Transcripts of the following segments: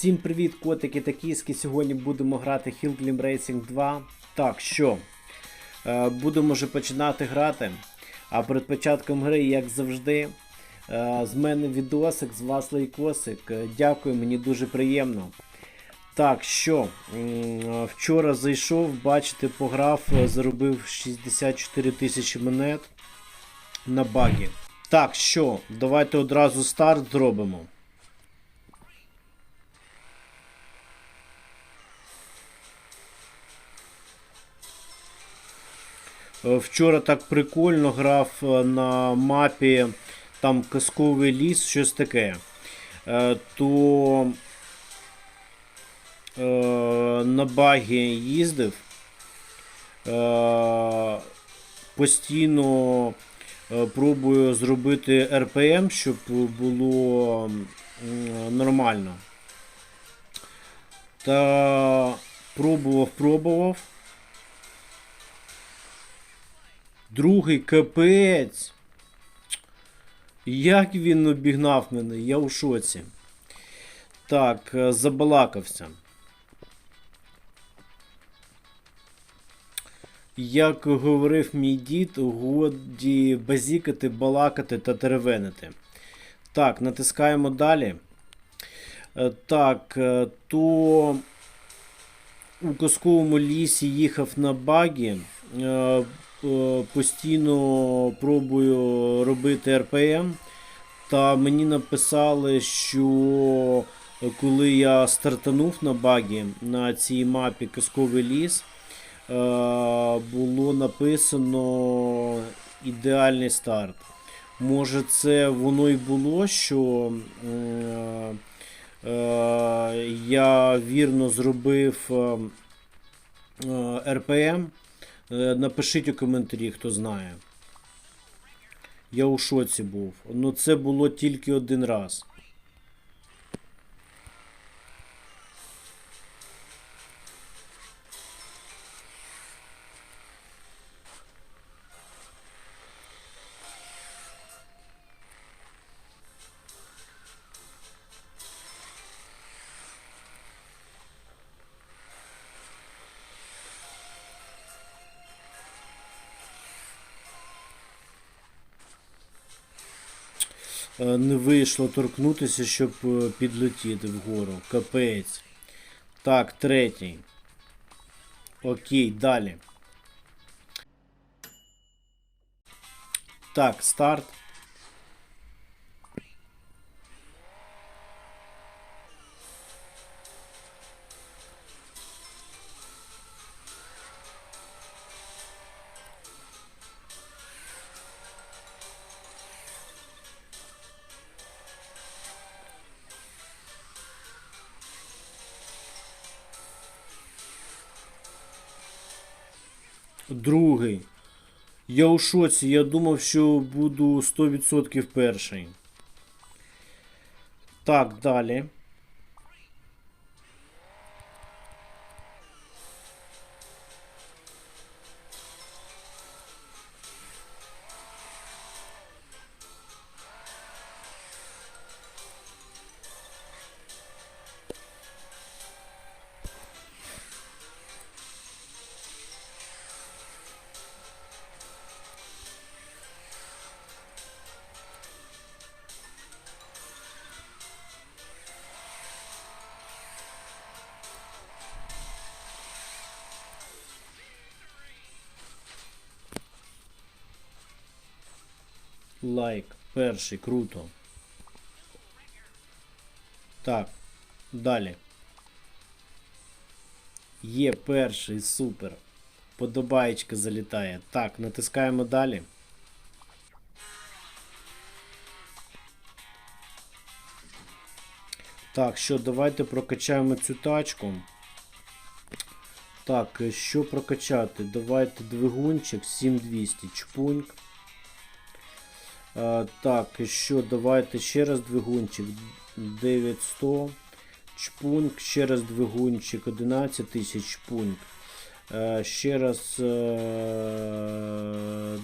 Всім привіт, котики та кіски. Сьогодні будемо грати Hillglim Racing 2. Так, що? Е, будемо вже починати грати. А перед початком гри, як завжди, е, з мене відосик, з вас лайкосик. Е, Дякую, мені дуже приємно. Так, що? Вчора зайшов, бачите, пограв, заробив 64 тисячі монет на багі. Так, що? Давайте одразу старт зробимо. Вчора так прикольно грав е, на мапі там казковий ліс, щось таке. Е, То е, на багі їздив. Е, Постійно е, пробую зробити РПМ, щоб було нормально. Та пробував, пробував. Другий капець. Як він обігнав мене, я у шоці. Так, е, забалакався. Як говорив мій дід, годі базікати, балакати та теревенити. Так, натискаємо далі. Е, Так, е, то у казковому лісі їхав на багі. Е, Постійно пробую робити РПМ. Та мені написали, що коли я стартанув на багі на цій мапі Казковий ліс, е, було написано ідеальний старт. Може, це воно і було, що е, я вірно зробив РПМ. Е, Напишіть у коментарі, хто знає. Я у шоці був. Ну це було тільки один раз. Не вийшло торкнутися, щоб е, підлетіти вгору. Капець. Так, третій. Окей, далі. Так, старт. Другий. Я у шоці. Я думав, що буду 100% перший. Так, далі. Лайк. Перший. Круто. Так. Далі. Є перший. Супер. Подобаєчка залітає. Так, натискаємо далі. Так, що, давайте прокачаємо цю тачку. Так, е, що прокачати? Давайте двигунчик 7200 чпуньк. А, так, і що, давайте ще раз двигунчик 9100 чпуньк, ще раз двигунчик 11000 чпуньк. Е, ще раз е,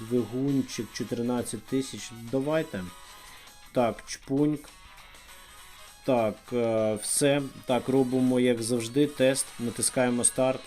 двигунчик 14000. Давайте. Так, чпуньк. Так, е, все. Так, робимо, як завжди, тест. Натискаємо старт.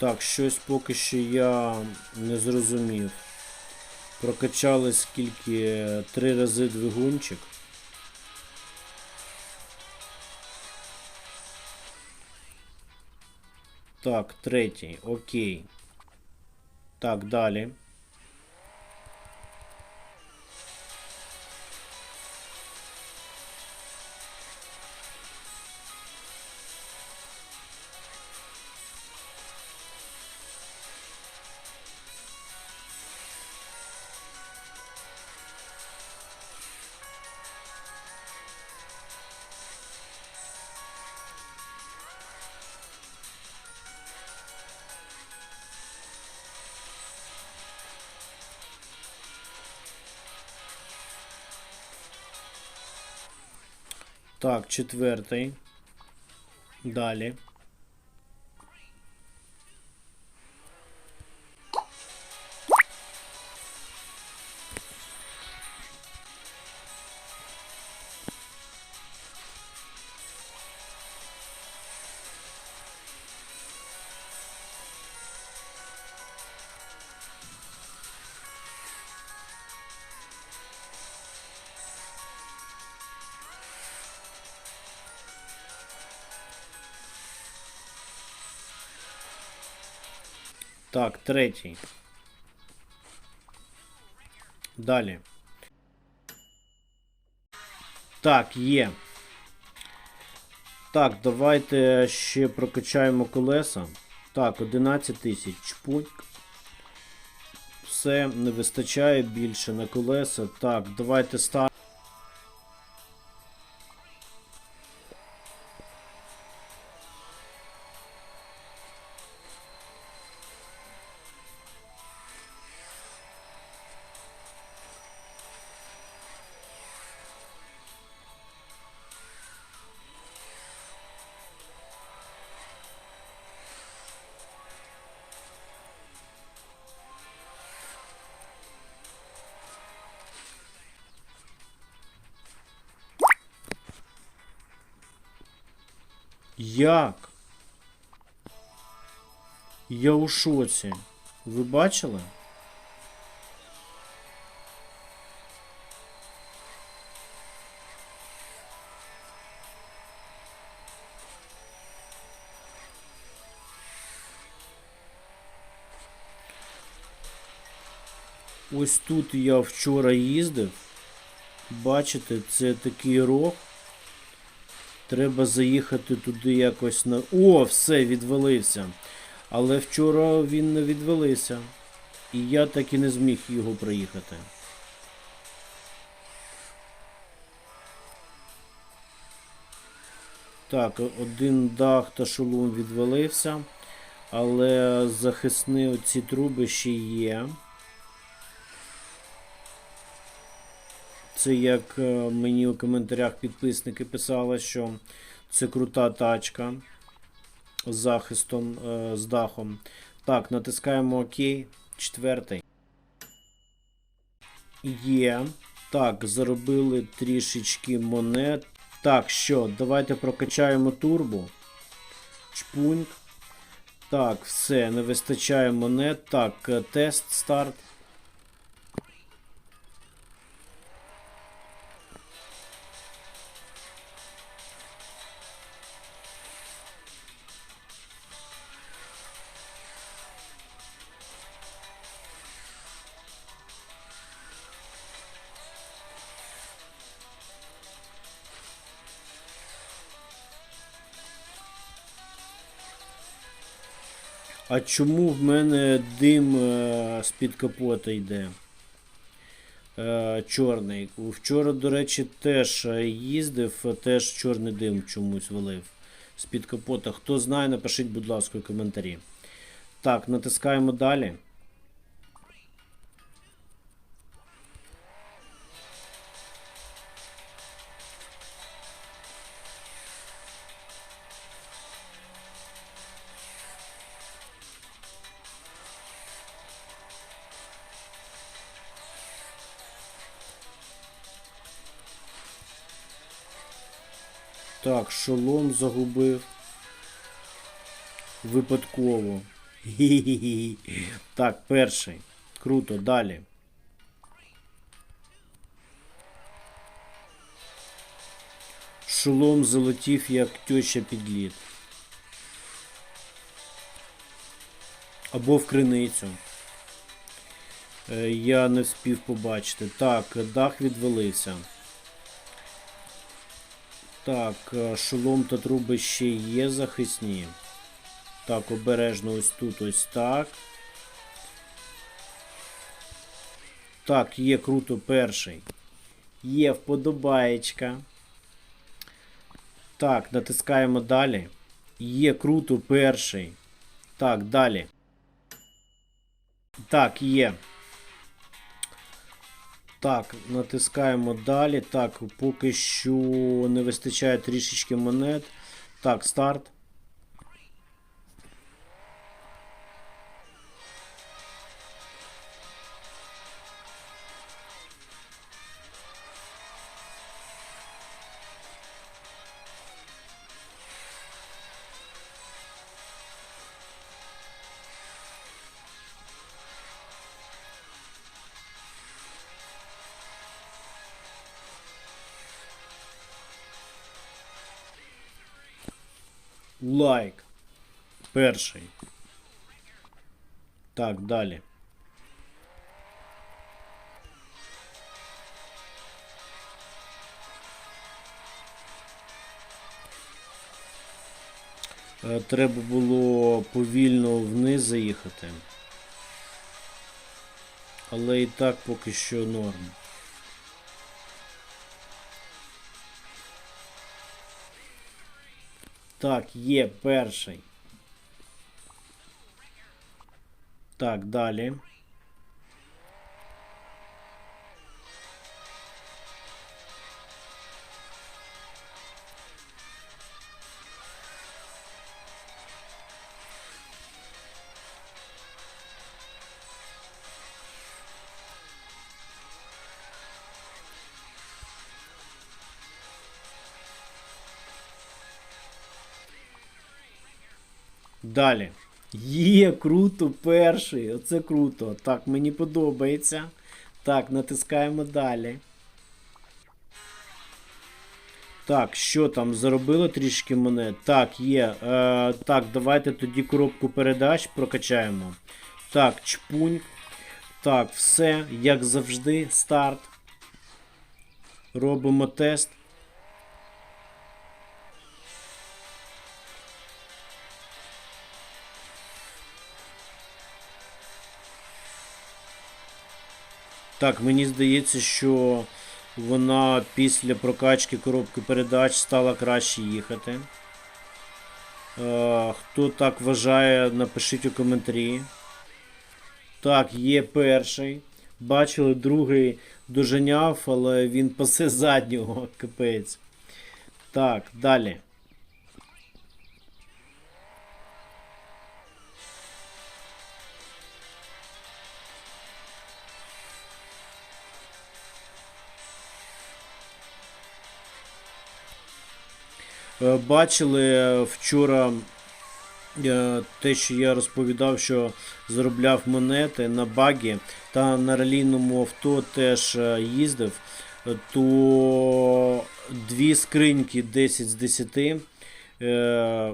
Так, щось поки що я не зрозумів. Прокачали скільки три рази двигунчик. Так, третій, окей. Так, далі. Так, четвертий. Далі. Так, третій. Далі. Так, є. Так, давайте ще прокачаємо колеса. Так, 11 тисяч. Чпуньк. Все, не вистачає більше на колеса. Так, давайте старт. Як? Я у шоці. Ви бачили? Ось тут я вчора їздив. Бачите, це такий рог. Треба заїхати туди якось на. О, все, відвалився. Але вчора він не відвалився. І я так і не зміг його проїхати. Так, один дах та шолом відвалився. Але захисні оці труби ще є. Це як е, мені у коментарях підписники писали, що це крута тачка з захистом, е, з дахом. Так, натискаємо ОК. Четвертий. Є. Так, заробили трішечки монет. Так, що, давайте прокачаємо турбо. Чпуньк. Так, все, не вистачає монет. Так, е, тест, старт. А чому в мене дим е, з-під капота йде? Е, чорний. Вчора, до речі, теж е, їздив, теж чорний дим чомусь валив з-під капота. Хто знає, напишіть, будь ласка, у коментарі. Так, натискаємо далі. Так, шолом загубив. Випадково. Так, перший. Круто, далі. Шолом залетів, як тьоща під лід. Або в криницю. Е, Я не вспів побачити. Так, дах відвалився. Так, е, шолом та труби ще є захисні. Так, обережно ось тут, ось так. Так, є круто перший. Є вподобаєчка. Так, натискаємо далі. Є круто перший. Так, далі. Так, є. Так, натискаємо далі. Так, поки що не вистачає трішечки монет. Так, старт. Лайк. Перший. Так, далі. Е, Треба було повільно вниз заїхати. Але і так поки що норм. Так, є перший. Так, далі. Далі. Є, круто, перший. Оце круто. Так, мені подобається. Так, натискаємо далі. Так, що там? Заробило трішки монет? Так, є. Е, так, давайте тоді коробку передач прокачаємо. Так, чпунь. Так, все, як завжди, старт. Робимо тест. Так, мені здається, що вона після прокачки коробки передач стала краще їхати. Е, хто так вважає, напишіть у коментарі. Так, є перший. Бачили, другий доженяв, але він пасе заднього, капець. Так, далі. Бачили е, вчора е, те, що я розповідав, що заробляв монети на багі та на ралійному авто теж е, їздив, то дві скриньки 10 з 10 е,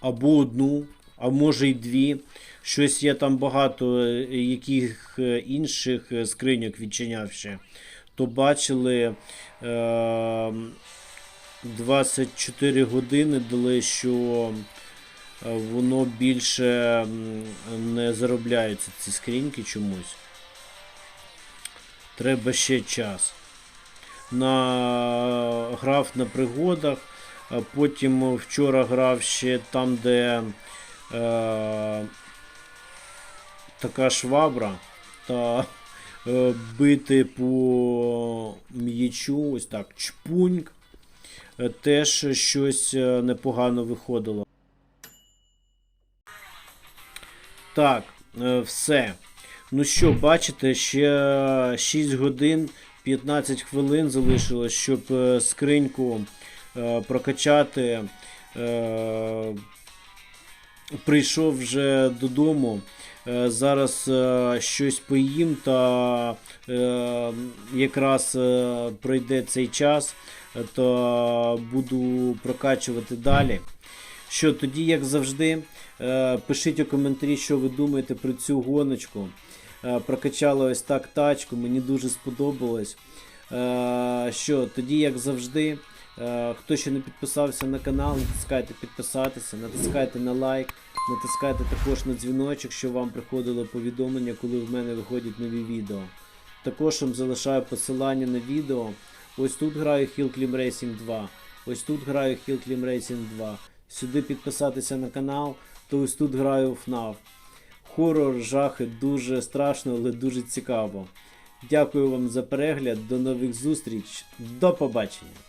або одну, а може й дві. Щось я там багато яких інших скриньок відчиняв ще. То бачили. 24 години дали, що е, воно більше не заробляються ці скриньки чомусь. Треба ще час. На грав на пригодах, Потім вчора грав ще там, де е, така швабра та е, бити по м'ячу, ось так, чпуньк. Е, Теж щось е, непогано виходило. Так, е, все. Ну що, бачите, ще 6 годин 15 хвилин залишилось, щоб скриньку прокачати. Прийшов вже додому. Зараз щось поїм та якраз пройде цей час, то буду прокачувати далі. Що тоді, як завжди, е, пишіть у коментарі, що ви думаєте про цю гоночку. Е, Прокачали ось так тачку, мені дуже сподобалось. Е, Що, тоді, як завжди, хто ще не підписався на канал, натискайте підписатися, натискайте на лайк, натискайте також на дзвіночок, щоб вам приходило повідомлення, коли в мене виходять нові відео. Також вам залишаю посилання на відео. Ось тут граю Hill Climb Racing 2. Ось тут граю Hill Climb Racing 2. Сюди підписатися на канал, то ось тут граю FNAF. Хорор, жахи, дуже страшно, але дуже цікаво. Дякую вам за перегляд, до нових зустріч, до побачення!